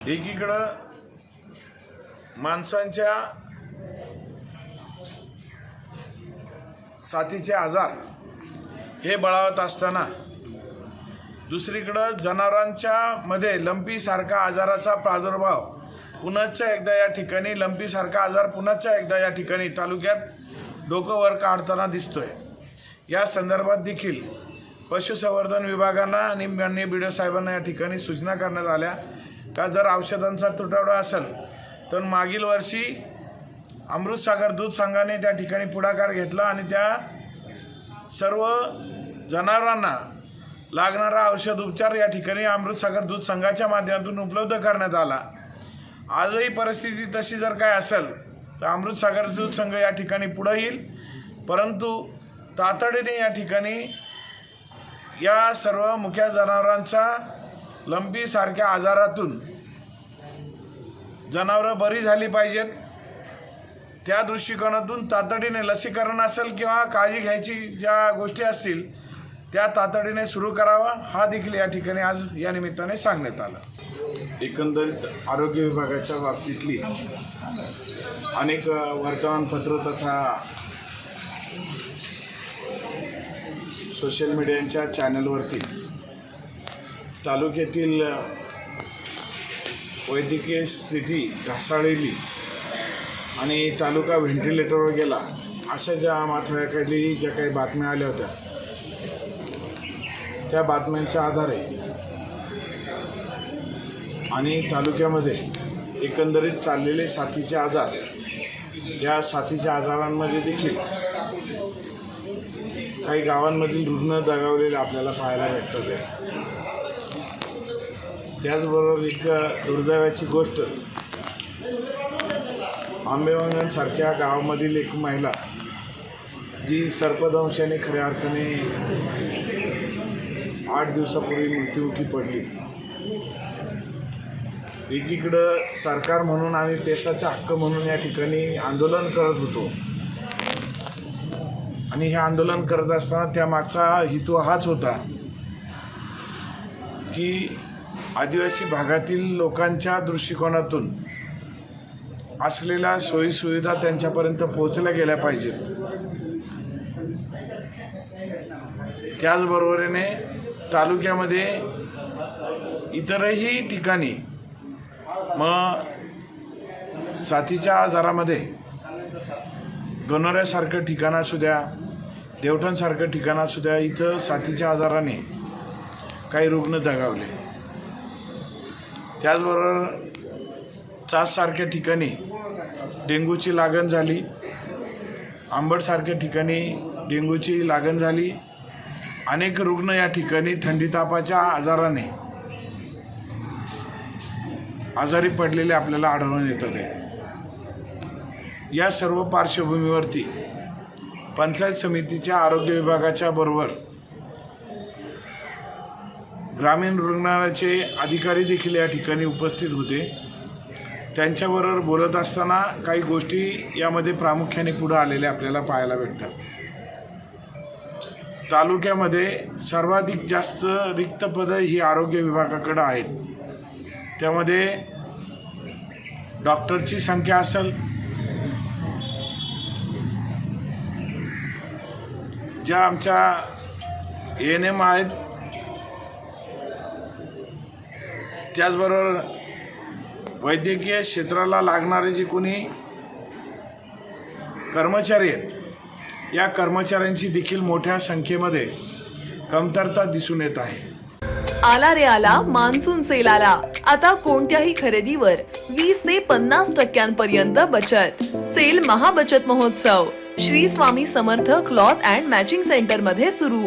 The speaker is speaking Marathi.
एकीकडं माणसांच्या साथीचे आजार हे बळावत असताना दुसरीकडं जनावरांच्या मध्ये लंपीसारखा आजाराचा प्रादुर्भाव पुन्हाच्या एकदा या ठिकाणी लंपीसारखा आजार पुन्हाच्या एकदा या ठिकाणी तालुक्यात डोकं वर काढताना दिसतोय. या संदर्भात देखील पशुसंवर्धन विभागांना आणि माननीय बी डी ओ साहेबांना या ठिकाणी सूचना करण्यात आल्या. का जर औषधांचा तुटवडा असेल तर मागील वर्षी अमृतसागर दूध संघाने त्या ठिकाणी पुढाकार घेतला आणि त्या सर्व जनावरांना लागणारा औषध उपचार या ठिकाणी अमृतसागर दूध संघाच्या माध्यमातून उपलब्ध करण्यात आला. आजही परिस्थिती तशी जर काय असेल तर अमृतसागर दूध संघ या ठिकाणी पुढं येईल. परंतु तातडीने या ठिकाणी या सर्व मुख्या जनावरांचा लंपीसारख्या आजारातून जनावरं बरी झाली पाहिजेत. त्या दृष्टिकोनातून तातडीने लसीकरण असेल किंवा काळजी घ्यायची ज्या गोष्टी असतील त्या तातडीने सुरू करावा. हा देखील या ठिकाणी आज या निमित्ताने सांगण्यात आलं. एकंदरीत आरोग्य विभागाच्या बाबतीतली अनेक वर्तमानपत्र तथा सोशल मीडियाच्या चॅनलवरती तालुक्यातील वैद्यकीय स्थिती ढासाळलेली आणि तालुका व्हेंटिलेटरवर गेला अशा ज्या माथ्याखाली ज्या काही बातम्या आल्या होत्या त्या बातम्यांच्या आधारे आणि तालुक्यामध्ये एकंदरीत चाललेले साथीचे आजार या साथीच्या आजारांमध्ये देखील काही गावांमधील रुग्ण दगावलेले आपल्याला पाहायला भेटतात. आहे त्याचबरोबर एक दुर्दैवाची गोष्ट. आंबेवांगणसारख्या गावामधील एक महिला जी सर्पदंशाने खऱ्या अर्थाने आठ दिवसापूर्वी मृत्युमुखी पडली. एकीकडं सरकार म्हणून आम्ही पेसाचा हक्क म्हणून या ठिकाणी आंदोलन करत होतो. आणि हे आंदोलन करत असताना त्या मागचा हेतू हाच होता की आदिवासी भागातील लोकांच्या दृष्टिकोनातून असलेल्या सोयीसुविधा त्यांच्यापर्यंत पोहोचल्या गेल्या पाहिजेत. त्याचबरोबरीने तालुक्यामध्ये इतरही ठिकाणी मग साथीच्या आजारामध्ये गणोऱ्यासारखं ठिकाण असू द्या देवठणसारखं ठिकाण असू द्या इथं साथीच्या आजाराने काही रुग्ण दगावले. त्याचबरोबर चाससारख्या ठिकाणी डेंग्यूची लागण झाली. आंबटसारख्या ठिकाणी डेंग्यूची लागण झाली. अनेक रुग्ण या ठिकाणी थंडी तापाच्या आजाराने आजारी पडलेले आपल्याला आढळून येतात. आहे या सर्व पार्श्वभूमीवरती पंचायत समितीच्या आरोग्य विभागाच्या बरोबर ग्रामीण रुग्णालयाचे अधिकारी देखील या ठिकाणी उपस्थित होते. त्यांच्याबरोबर बोलत असताना काही गोष्टी यामध्ये प्रामुख्याने पुढं आलेल्या आपल्याला पाहायला भेटतात. तालुक्यामध्ये सर्वाधिक जास्त रिक्त पदं ही आरोग्य विभागाकडं आहेत. त्यामध्ये डॉक्टरची संख्या असेल ज्या आमच्या एन एम आहेत त्याचबरोबर वैद्यकीय क्षेत्राला लागणारे जे कोणी कर्मचारी आहेत या कर्मचाऱ्यांची देखील मोठ्या संख्येमध्ये कमतरता दिसून येत आहे. आला रे आला मान्सून सेल आला. आता कोणत्याही खरेदीवर वीस ते पन्नास टक्क्यांपर्यंत बचत. सेल महाबचत महोत्सव. Shri Swami Samarth cloth and matching सेंटरमध्ये सुरू.